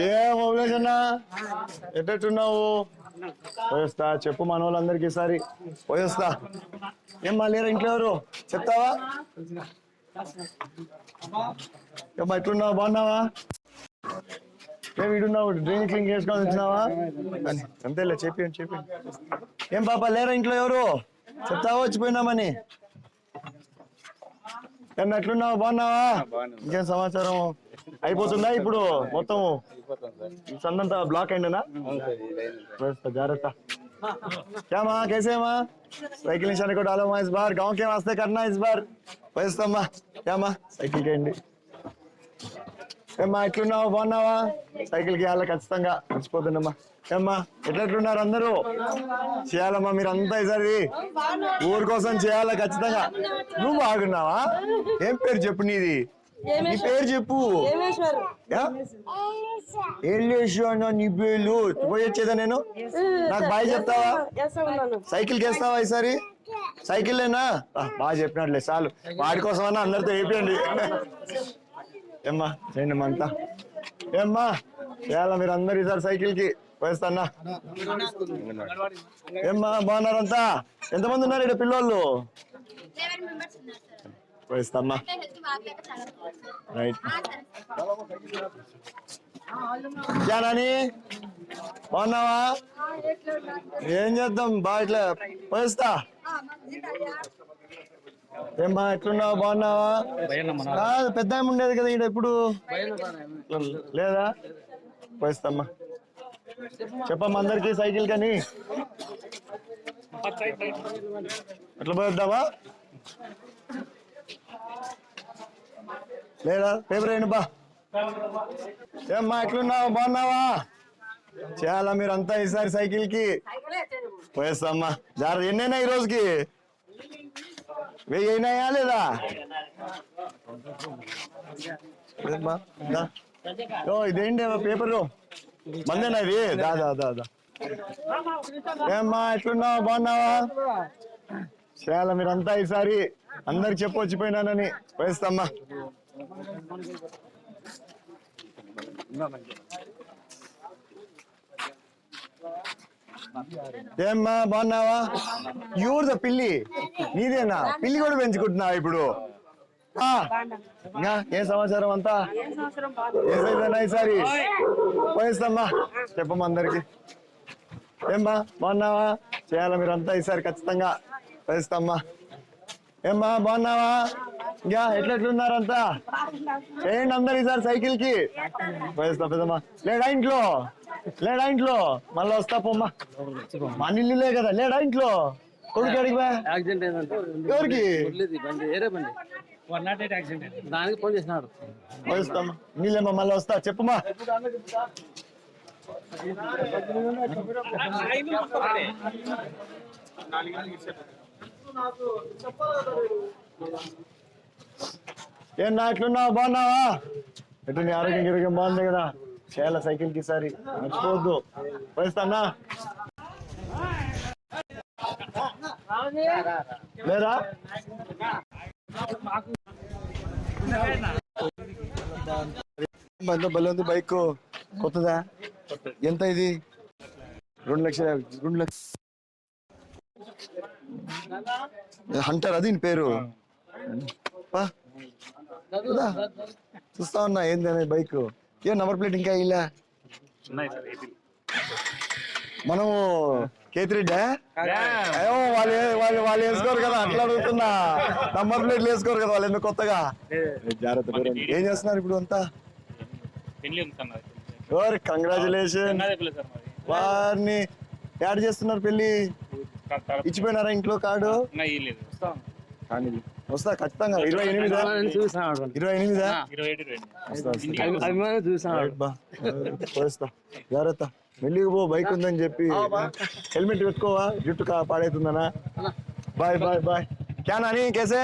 ఏం అన్నా ఎట్టెట్టున్నావు? పోయొస్తా చెప్పు మన వాళ్ళందరికి ఈసారి. పోయొస్తా ఏం మా లేరా ఇంట్లో ఎవరు? చెప్తావా? ఏమ్మా ఎట్లున్నావు? బాగున్నావా? ఏం ఇడున్నావు డ్రింక్ క్లీన్ చేసుకొని వచ్చినావా? అని. అంతేలే చెప్పి చెప్పి. ఏం పాప లేరా ఇంట్లో ఎవరు? చెప్తావా? వచ్చిపోయినామని. ఎట్లున్నావు? బాగున్నావా? ఇంకేం సమాచారం? అయిపోతుందా ఇప్పుడు మొత్తం? సందంతా బ్లాక్ అయిందా జాగ్రత్త. క్యామా కేసేమా సైకిల్ నిషాన్ని కూడా ఆలో మా బార్ గావ్ వస్తే కన్నా ఇస్బార్ బార్. క్యామా సైకిల్ కేయండి. ఏమ్మా ఎట్లున్నావు? బాగున్నావా? సైకిల్కి అలా ఖచ్చితంగా. మర్చిపోతుందమ్మా ఏమ్మా ఎట్లెట్లున్నారు అందరూ? చేయాలమ్మా మీరు అంతా ఈసారి ఊరు కోసం చేయాలా ఖచ్చితంగా. నువ్వు బాగున్నావా? ఏం పేరు చెప్పు నీది? నీ పేరు చెప్పు. అన్న నీ పేరు పోయి వచ్చేదా నేను? నాకు బాయ్ చెప్తావా? సైకిల్ వేస్తావా ఈసారి? సైకిల్లేనా? బాగా చెప్పినట్లే చాలు. వాడి కోసం అన్న అందరితో వేపియండి ఏమ్మా చేయండి అమ్మా అంతా ఏమ్మా చేయాలా మీరు అందరు ఈసారి సైకిల్కి వేస్తానా ఏమ్మా బాగున్నారంతా? ఎంతమంది ఉన్నారు ఇక్కడ పిల్లోళ్ళు? లెవెన్ మెంబర్స్ ఉన్నారు సార్. వేస్తామ్మా రైట్. ఆ, సరే యా నాని. బాగున్నావా? ఏం చేద్దాం? బాగా ఇట్లా పోయిస్తా ఏమ్మా ఎట్లున్నావు? బాగున్నావా? కాదు పెద్ద ఉండేది కదా ఇక్కడ ఎప్పుడు లేదా? పోయిస్తామ్మా చెప్పమ్మా అందరికి సైకిల్ కానీ. ఎట్లా పోయిద్దావా లేదా పేపర్ వేయండి బా. ఏమ్మా ఎట్లున్నావు? బాగున్నావా? చాలా మీరంతా ఈసారి సైకిల్కి పోయేస్తామ్మా. జాగ్రత్త ఎన్నైనా ఈ రోజుకి? వెయ్యి అయినాయా లేదా? ఓ ఇదేంటి పేపరు? మందేనా ఇది దా దా దా దా ఏమ్మా ఎట్లున్నావు బాగున్నావా చాలా మీరంతా ఈసారి అందరికి చెప్పొచ్చిపోయినానని పోయిస్తామ్మా ఏమ్మా బాగున్నావా ఎవరిదా పిల్లి నీదేనా పిల్లి కూడా పెంచుకుంటున్నావా ఇప్పుడు ఇంకా ఏం సమాచారం అంతా? ఏదైనా ఈసారి? పోయిస్తామ్మా. చెప్పమ్మా అందరికి. ఏమ్మా బాగున్నావా? చేయాలా మీరంతా ఈసారి ఖచ్చితంగా? పోయిస్తామ్మా. ఏమ్మా బాగున్నావా? ఇంకా ఎట్లెట్లున్నారంతా చేయండి అందరు ఈసారి సైకిల్కి పోయిస్తా పెద్దమ్మా. లేడా ఇంట్లో? లేడా ఇంట్లో? మళ్ళీ వస్తా పోమ్మా. మన ఇల్లులే కదా. లేడా ఇంట్లో? కొడుకు అడిగి యాక్సిడెంట్ అయిందంటే. ఎవరికి? వన్ నాట్ ఎయిట్ యాక్సిడెంట్ దానికి ఫోన్ చేసినాడు. నీళ్ళేమ్మా మళ్ళీ వస్తా చెప్పుమా? ఏం నా ఎట్లున్నావు బాగున్నావా? ఎటు నీ ఆరోగ్యం గిరోగ్యం బాగుంది కదా? చేయాల సైకిల్కి ఈసారి? మర్చిపోవద్దు. పోయిస్తానా లేదా? ఉంది బైక్. కొత్తదా? ఎంత ఇది? రెండు లక్షల రెండు లక్ష హంటర్ అది పేరు? చూస్తా ఉన్నా ఏంది బైక్. ఏ నంబర్ ప్లేట్ ఇంకా ఇలా మనము కేతిరెడ్డా? అయ్యో వాళ్ళు వాళ్ళు వాళ్ళు వేసుకోరు కదా అట్లా అడుగుతున్నా. నంబర్ ప్లేట్లు వేసుకోరు కదా వాళ్ళు ఎందుకు కొత్తగా? జాగ్రత్త. ఏం చేస్తున్నారు ఇప్పుడు అంతా. ఎవరు? కంగ్రాచులేషన్. వారిని యాడ్ చేస్తున్నారు పెళ్ళి ఇచ్చిపోయినారా ఇంట్లో కార్డు. కానీ వస్తా ఖచ్చితంగా. ఇరవై ఎనిమిదా? చూసాడు ఇరవై ఎనిమిదా. అభిమానం పోయిస్తా జాగ్రత్త. మెల్లిగా పో బైక్ ఉందని చెప్పి. హెల్మెట్ పెట్టుకోవా? జుట్టు కా పాడైతుందనా బాయ్ బాయ్ బాయ్. క్యా నాని కేసే?